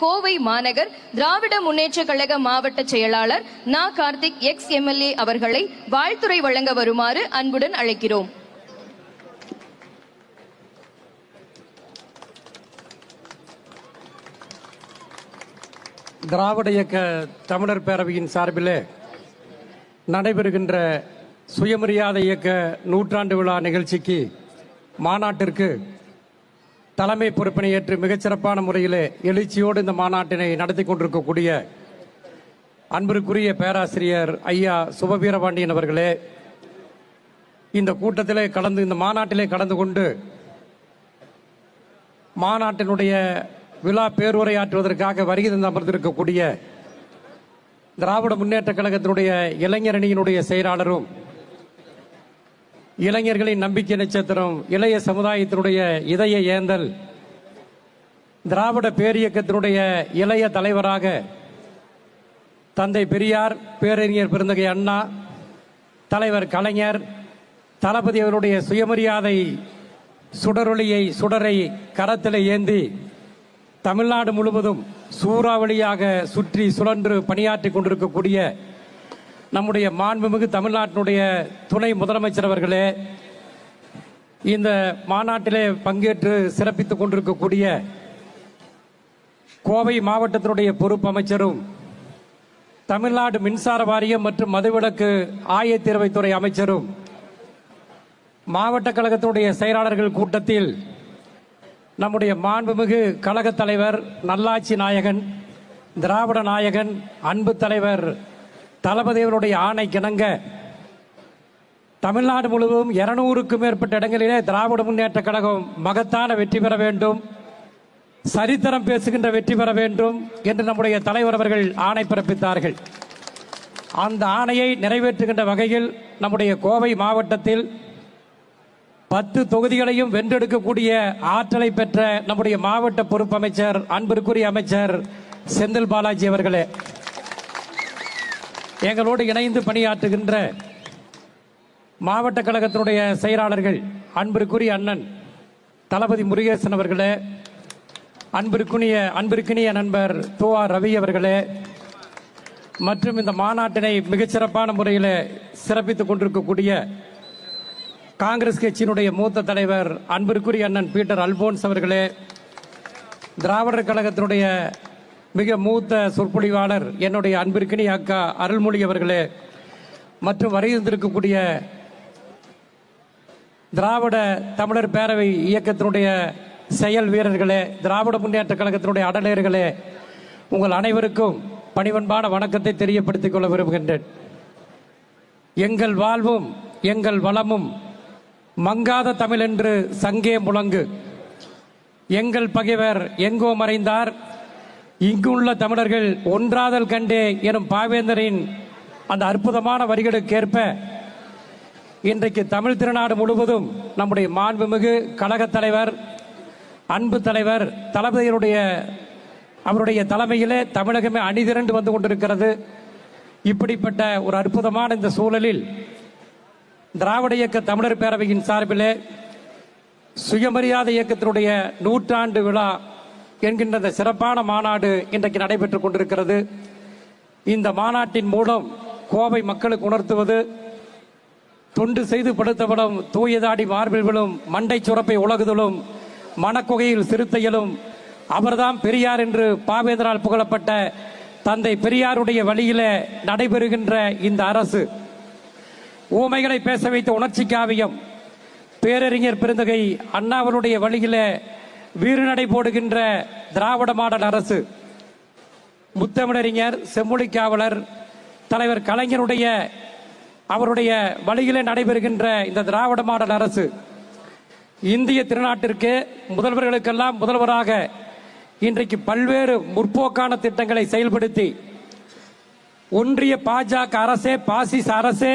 கோவை மாநகர் திராவிட முன்னேற்ற கழக மாவட்ட செயலாளர் நா. கார்த்திக் எக்ஸ் எம்எல்ஏ அவர்களை வாழ்த்துறை வழங்க வருமாறு அன்புடன் அழைக்கிறோம். திராவிட இயக்க தமிழர் பேரவையின் சார்பில் நடைபெறுகின்ற சுயமரியாதை இயக்க நூற்றாண்டு விழா நிகழ்ச்சிக்கு மாநாட்டிற்கு தலைமை பொறுப்பினை ஏற்று மிகச்சிறப்பான முறையிலே எழுச்சியோடு இந்த மாநாட்டினை நடத்தி கொண்டிருக்கக்கூடிய அன்பிற்குரிய பேராசிரியர் ஐயா சுபவீரபாண்டியன் அவர்களே இந்த கூட்டத்திலே கலந்து இந்த மாநாட்டிலே கலந்து கொண்டு மாநாட்டினுடைய விழா பேருரையாற்றுவதற்காக வருகை தந்து அமர்ந்திருக்கக்கூடிய திராவிட முன்னேற்ற கழகத்தினுடைய இளைஞரணியினுடைய செயலாளரும் இளைஞர்களின் நம்பிக்கை நட்சத்திரம் இளைய சமுதாயத்தினுடைய இதய ஏந்தல் திராவிட பேரியக்கத்தினுடைய இளைய தலைவராக தந்தை பெரியார் பேரறிஞர் பெருந்தகை அண்ணா தலைவர் கலைஞர் தளபதி அவருடைய சுயமரியாதை சுடரொளியை சுடரை கரத்தில் ஏந்தி தமிழ்நாடு முழுவதும் சூறாவளியாக சுற்றி சுழன்று பணியாற்றி கொண்டிருக்கக்கூடிய நம்முடைய மாண்புமிகு தமிழ்நாட்டினுடைய துணை முதலமைச்சர் அவர்களே இந்த மாநாட்டிலே பங்கேற்று சிறப்பித்துக் கொண்டிருக்கக்கூடிய கோவை மாவட்டத்தினுடைய பொறுப்பு அமைச்சரும் தமிழ்நாடு மின்சார வாரியம் மற்றும் மதுவிலக்கு ஆயத்தீர்வைத்துறை அமைச்சரும் மாவட்ட கழகத்தினுடைய செயலாளர்கள் கூட்டத்தில் நம்முடைய மாண்புமிகு கழக தலைவர் நல்லாட்சி நாயகன் திராவிட நாயகன் அன்பு தலைவர் தளபதியவருடைய ஆணை கிணங்க தமிழ்நாடு முழுவதும் இருநூறுக்கும் மேற்பட்ட இடங்களிலே திராவிட முன்னேற்ற கழகம் மகத்தான வெற்றி பெற வேண்டும் சரித்திரம் பேசுகின்ற வெற்றி பெற வேண்டும் என்று நம்முடைய தலைவர் அவர்கள் ஆணை பிறப்பித்தார்கள். அந்த ஆணையை நிறைவேற்றுகின்ற வகையில் நம்முடைய கோவை மாவட்டத்தில் பத்து தொகுதிகளையும் வென்றெடுக்கக்கூடிய ஆற்றலை பெற்ற நம்முடைய மாவட்ட பொறுப்பு அமைச்சர் அன்பிற்குரிய அமைச்சர் செந்தில் பாலாஜி அவர்களே எங்களோடு இணைந்து பணியாற்றுகின்ற மாவட்ட கழகத்தினுடைய செயலாளர்கள் அன்பிற்குரிய அண்ணன் தளபதி முருகேசன் அவர்களே அன்பிற்குனிய அன்பிற்கினிய நண்பர் துவா ரவி அவர்களே மற்றும் இந்த மாநாட்டினை மிகச்சிறப்பான முறையில் சிறப்பித்துக் கொண்டிருக்கக்கூடிய காங்கிரஸ் கட்சியினுடைய மூத்த தலைவர் அன்பிற்குரிய அண்ணன் பீட்டர் அல்போன்ஸ் அவர்களே திராவிடர் கழகத்தினுடைய மிக மூத்த சொற்பொழிவாளர் என்னுடைய அன்பிற்கினி அக்கா அருள்மொழி அவர்களே மற்றும் வருகின்றிருக்கக்கூடிய திராவிட தமிழர் பேரவை இயக்கத்தினுடைய செயல் வீரர்களே திராவிட முன்னேற்ற கழகத்தினுடைய அடலேர்களே உங்கள் அனைவருக்கும் பணிவன்பான வணக்கத்தை தெரியப்படுத்திக் கொள்ள விரும்புகின்றேன். எங்கள் வாழ்வும் எங்கள் வளமும் மங்காத தமிழ் என்று சங்கே முழங்கு. எங்கள் பகைவர் எங்கோ மறைந்தார் இங்குள்ள தமிழர்கள் ஒன்றாதல் கண்டே எனும் பாவேந்தரின் அந்த அற்புதமான வரிகளுக்கேற்ப இன்றைக்கு தமிழ் திருநாடு முழுவதும் நம்முடைய மாண்புமிகு கழகத் தலைவர் அன்பு தலைவர் தளபதியினுடைய அவருடைய தலைமையிலே தமிழகமே அணிதிரண்டு வந்து கொண்டிருக்கிறது. இப்படிப்பட்ட ஒரு அற்புதமான இந்த சூழலில் திராவிட இயக்க தமிழர் பேரவையின் சார்பிலே சுயமரியாதை இயக்கத்தினுடைய நூற்றாண்டு விழா என்கின்ற இந்த சிறப்பான மாநாடு இன்றைக்கு நடைபெற்றுக் கொண்டிருக்கிறது. இந்த மாநாட்டின் மூலம் கோவை மக்களுக்கு உணர்த்துவது தொண்டு செய்து படுத்தப்படும் தூயதாடி மார்பில் விழும் மண்டை சுரப்பை உலகுதலும் மனக்குகையில் சிறுத்தையிலும் அவர்தான் பெரியார் என்று பாவேந்தரால் புகழப்பட்ட தந்தை பெரியாருடைய வழியில நடைபெறுகின்ற இந்த அரசு. ஊமைகளை பேச வைத்த உணர்ச்சி காவியம் பேரறிஞர் பெருந்தகை அண்ணாவனுடைய வழியிலே வீறுநடை போடுகின்ற திராவிட மாடல் அரசு. முத்தமிழறிஞர் செம்மொழி காவலர் தலைவர் கலைஞருடைய அவருடைய வழியிலே நடைபெறுகின்ற இந்த திராவிட மாடல் அரசு. இந்திய திருநாட்டிற்கு முதல்வர்களுக்கெல்லாம் முதல்வராக இன்றைக்கு பல்வேறு முற்போக்கான திட்டங்களை செயல்படுத்தி ஒன்றிய பாஜக அரசே பாசிச அரசே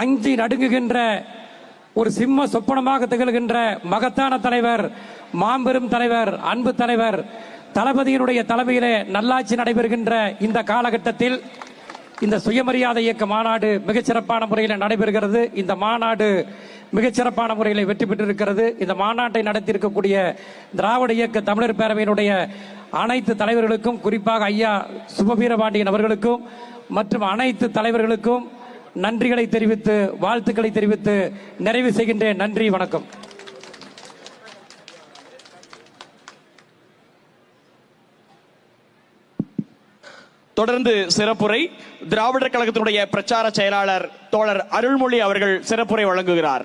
அஞ்சி நடுங்குகின்ற ஒரு சிம்ம சொப்பனமாக திகழ்கின்ற மகத்தான தலைவர் மாம்பெரும் தலைவர் அன்பு தலைவர் தளபதியினுடைய தலைமையிலே நல்லாட்சி நடைபெறுகின்ற இந்த காலகட்டத்தில் இந்த சுயமரியாதை இயக்க மாநாடு மிகச்சிறப்பான முறையில் நடைபெறுகிறது. இந்த மாநாடு மிகச்சிறப்பான முறையில் வெற்றி பெற்றிருக்கிறது. இந்த மாநாட்டை நடத்தியிருக்கக்கூடிய திராவிட இயக்க தமிழர் பேரவையினுடைய அனைத்து தலைவர்களுக்கும் குறிப்பாக ஐயா சுபவீரபாண்டியன் அவர்களுக்கும் மற்றும் அனைத்து தலைவர்களுக்கும் நன்றிகளை தெரிவித்து வாழ்த்துக்களை தெரிவித்து நிறைவு செய்கின்றேன். நன்றி வணக்கம். தொடர்ந்து சிறப்புரை திராவிடர் கழகத்தினுடைய பிரச்சார செயலாளர் தோழர் அருள்மொழி அவர்கள் சிறப்புரை வழங்குகிறார்.